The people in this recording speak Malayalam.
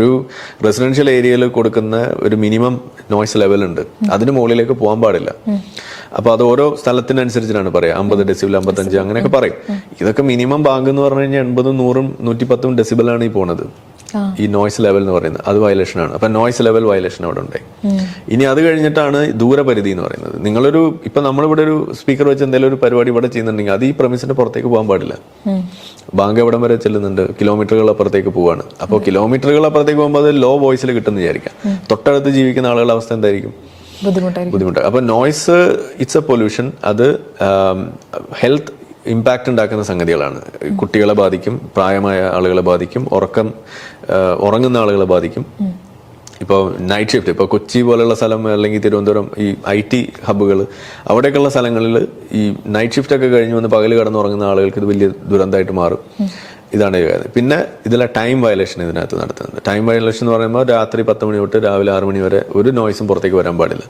ഒരു റെസിഡൻഷ്യൽ ഏരിയയിൽ കൊടുക്കുന്ന ഒരു മിനിമം നോയ്സ് ലെവൽ ഉണ്ട്. അതിന് മുകളിലേക്ക് പോകാൻ പാടില്ല. അപ്പൊ അത് ഓരോ സ്ഥലത്തിനനുസരിച്ചിട്ടാണ് പറയാ. അമ്പത് ഡെസിബിൾ അമ്പത്തഞ്ച് അങ്ങനെയൊക്കെ പറയും. ഇതൊക്കെ മിനിമം ബാങ്ക് എന്ന് പറഞ്ഞു കഴിഞ്ഞാൽ എൺപതും നൂറും നൂറ്റിപ്പത്തും ഡെസിബിളാണ് ഈ പോണത്. ഈ നോയ്സ് ലെവൽ എന്ന് പറയുന്നത്. അത് വയലേഷൻ ആണ്. അപ്പൊ നോയ്സ് ലെവൽ വയലേഷൻ അവിടെ ഉണ്ടായി. ഇനി അത് കഴിഞ്ഞിട്ടാണ് ദൂരപരിധി എന്ന് പറയുന്നത്. നിങ്ങളൊരു ഇപ്പൊ നമ്മളിവിടെ ഒരു സ്പീക്കർ വെച്ച് എന്തെങ്കിലും ഒരു പരിപാടി ഇവിടെ ചെയ്യുന്നുണ്ടെങ്കിൽ അത് ഈ പ്രമിസിന്റെ പുറത്തേക്ക് പോകാൻ പാടില്ല. ബാങ്ക് എവിടം വരെ ചെല്ലുന്നുണ്ട്? കിലോമീറ്ററുകൾ അപ്പുറത്തേക്ക് പോവാണ്. അപ്പോൾ കിലോമീറ്ററുകൾ അപ്പുറത്തേക്ക് പോകുമ്പോൾ അത് ലോ വോയിസിൽ കിട്ടുന്ന വിചാരിക്കാം. തൊട്ടടുത്ത് ജീവിക്കുന്ന ആളുകളുടെ അവസ്ഥ എന്തായിരിക്കും? ബുദ്ധിമുട്ടായിരിക്കും. ബുദ്ധിമുട്ട്. അപ്പൊ നോയ്സ് ഇറ്റ്സ് എ പൊല്യൂഷൻ അത് ഹെൽത്ത് ഇമ്പാക്റ്റ് ഉണ്ടാക്കുന്ന സംഗതികളാണ്. കുട്ടികളെ ബാധിക്കും പ്രായമായ ആളുകളെ ബാധിക്കും ഉറക്കം ഉറങ്ങുന്ന ആളുകളെ ബാധിക്കും. ഇപ്പോൾ നൈറ്റ് ഷിഫ്റ്റ് ഇപ്പോൾ കൊച്ചി പോലുള്ള സ്ഥലം അല്ലെങ്കിൽ തിരുവനന്തപുരം ഈ ഐ ടി ഹബ്ബുകൾ അവിടെയൊക്കെയുള്ള സ്ഥലങ്ങളിൽ ഈ നൈറ്റ് ഷിഫ്റ്റ് ഒക്കെ കഴിഞ്ഞ് വന്ന് പകൽ കിടന്ന് ഉറങ്ങുന്ന ആളുകൾക്ക് ഇത് വലിയ ദുരന്തമായിട്ട് മാറും. ഇതാണ് പിന്നെ ഇതിലെ ടൈം വയലേഷൻ ഇതിനകത്ത് നടത്തുന്നത്. ടൈം വയലേഷൻ എന്ന് പറയുമ്പോൾ രാത്രി പത്ത് മണി തൊട്ട് രാവിലെ ആറ് മണി വരെ ഒരു നോയ്സും പുറത്തേക്ക് വരാൻ പാടില്ല.